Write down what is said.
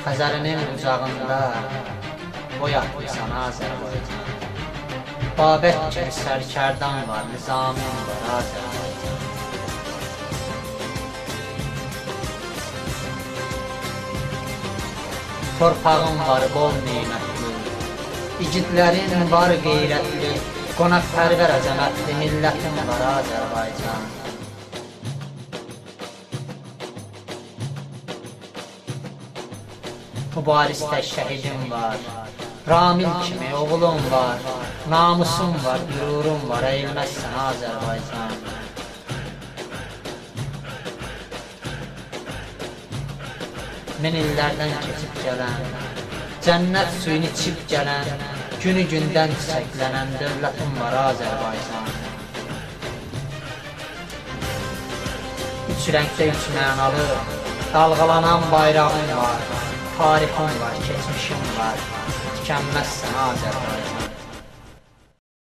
Xəzərinin qucağında boy atmısan Azərbaycan. Babət kimi sərkərdan var, nizamin var Azərbaycan. Torpağın var bol neymətli, igidlərin var qeyrətli, qonaqpərvər əzəmətli millətin var Azərbaycan. Mübarizdə şəhidim var, Ramil kimi oğlum var, namusum var, qürurum var, əyilməzsən Azərbaycan. Min illərdən keçib gələn, cənnət suyunu içib gələn, günü gündən çiçəklənən dövlətim var Azərbaycan. Üç rəngdə üç mənalı, dalğalanan bayrağım var, tarixim var, keçmişim var, tükənməzsən Azərbaycan.